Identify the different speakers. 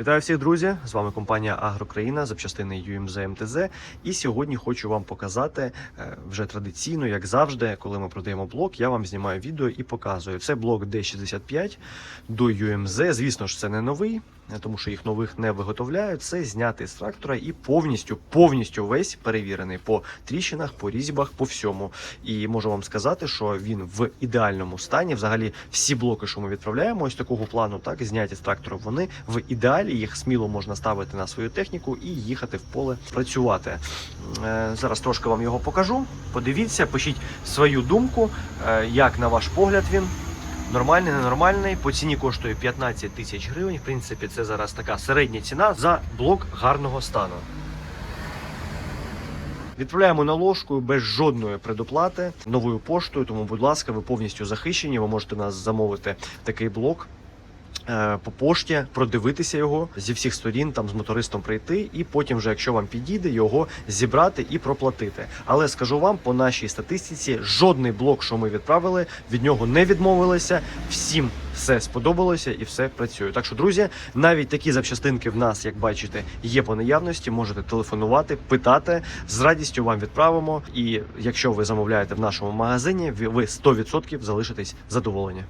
Speaker 1: Вітаю всіх, друзі! З вами компанія Агрокраїна, запчастини UMZ МТЗ. І сьогодні хочу вам показати е, вже традиційно, як завжди, коли ми продаємо блок, я вам знімаю відео і показую. Це блок D65 до UMZ. Звісно ж, це не новий, тому що їх нових не виготовляють. Це знятий з трактора і повністю, повністю весь перевірений по тріщинах, по різьбах, по всьому. І можу вам сказати, що він в ідеальному стані. Взагалі, всі блоки, що ми відправляємо, ось такого плану, так зняті з трактора, вони в ідеалі. Їх сміло можна ставити на свою техніку і їхати в поле працювати. Е, Зараз трошки вам його покажу. Подивіться, пишіть свою думку, е, як на ваш погляд він. Нормальний, ненормальний. По ціні коштує 15 тисяч гривень. В принципі, це зараз така середня ціна за блок гарного стану. Відправляємо на без жодної предоплати новою поштою. Тому, будь ласка, ви повністю захищені. Ви можете нас замовити такий блок. Е, По пошті продивитися його зі всіх сторін, там з мотористом прийти, і потім, вже, якщо вам підійде, його зібрати і проплатити. Але скажу вам, по нашій статистиці, жодний блок, що ми відправили, від нього не відмовилися. Всім все сподобалося і все працює. Так що, друзі, навіть такі запчастинки в нас, як бачите, є по наявності. Можете телефонувати, питати. З радістю вам відправимо. І якщо ви замовляєте в нашому магазині, ви ви 100% залишитесь задоволені.